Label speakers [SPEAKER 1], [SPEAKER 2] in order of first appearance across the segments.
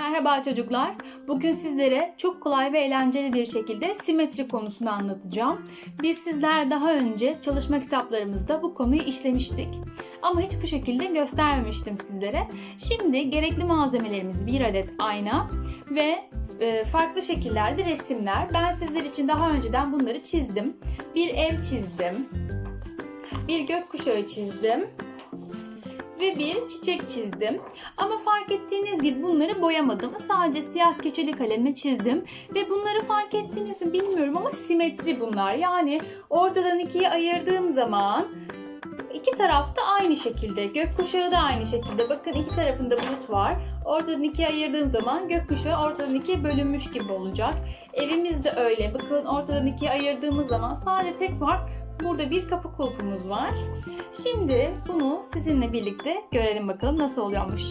[SPEAKER 1] Merhaba çocuklar. Bugün sizlere çok kolay ve eğlenceli bir şekilde simetri konusunu anlatacağım. Biz sizler daha önce çalışma kitaplarımızda bu konuyu işlemiştik. Ama hiç bu şekilde göstermemiştim sizlere. Şimdi gerekli malzemelerimiz bir adet ayna ve e, farklı şekillerde resimler. Ben sizler için daha önceden bunları çizdim. Bir ev çizdim. Bir gökkuşağı çizdim ve bir çiçek çizdim. Ama fark ettiğiniz gibi bunları boyamadım. Sadece siyah keçeli kaleme çizdim. Ve bunları fark ettiğinizi mi bilmiyorum ama simetri bunlar. Yani ortadan ikiye ayırdığım zaman iki tarafta aynı şekilde. Gökkuşağı da aynı şekilde. Bakın iki tarafında bulut var. Ortadan ikiye ayırdığım zaman gökkuşağı ortadan ikiye bölünmüş gibi olacak. Evimiz de öyle. Bakın ortadan ikiye ayırdığımız zaman sadece tek fark burada bir kapı kulpumuz var. Şimdi bunu sizinle birlikte görelim bakalım nasıl oluyormuş.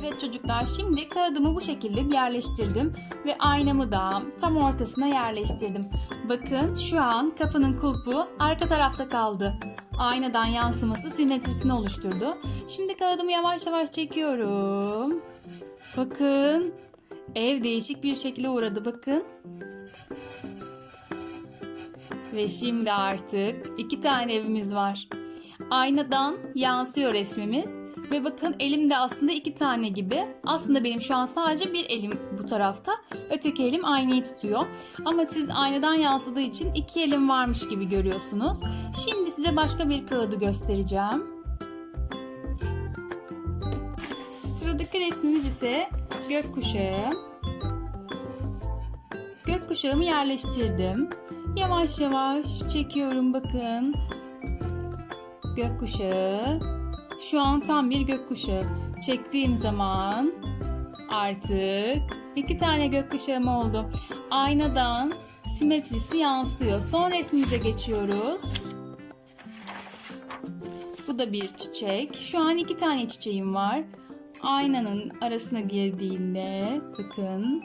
[SPEAKER 1] Evet çocuklar şimdi kağıdımı bu şekilde yerleştirdim ve aynamı da tam ortasına yerleştirdim. Bakın şu an kapının kulpu arka tarafta kaldı. Aynadan yansıması simetrisini oluşturdu. Şimdi kağıdımı yavaş yavaş çekiyorum. Bakın ev değişik bir şekilde uğradı bakın. Ve şimdi artık iki tane evimiz var. Aynadan yansıyor resmimiz. Ve bakın elimde aslında iki tane gibi. Aslında benim şu an sadece bir elim bu tarafta. Öteki elim aynayı tutuyor. Ama siz aynadan yansıdığı için iki elim varmış gibi görüyorsunuz. Şimdi size başka bir kağıdı göstereceğim. Sıradaki resmimiz ise gökkuşağı. Gökkuşağımı yerleştirdim. Yavaş yavaş çekiyorum bakın. Gökkuşağı. Şu an tam bir gökkuşağı. Çektiğim zaman artık iki tane gökkuşağım oldu. Aynadan simetrisi yansıyor. Son resmimize geçiyoruz. Bu da bir çiçek. Şu an iki tane çiçeğim var. Aynanın arasına girdiğinde bakın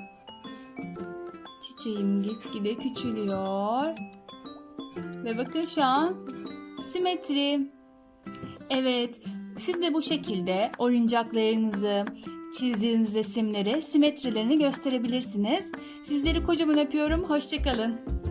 [SPEAKER 1] çiçeğim gitgide küçülüyor. Ve bakın şu an simetri. Evet, siz de bu şekilde oyuncaklarınızı, çizdiğiniz resimleri simetrilerini gösterebilirsiniz. Sizleri kocaman öpüyorum. Hoşçakalın.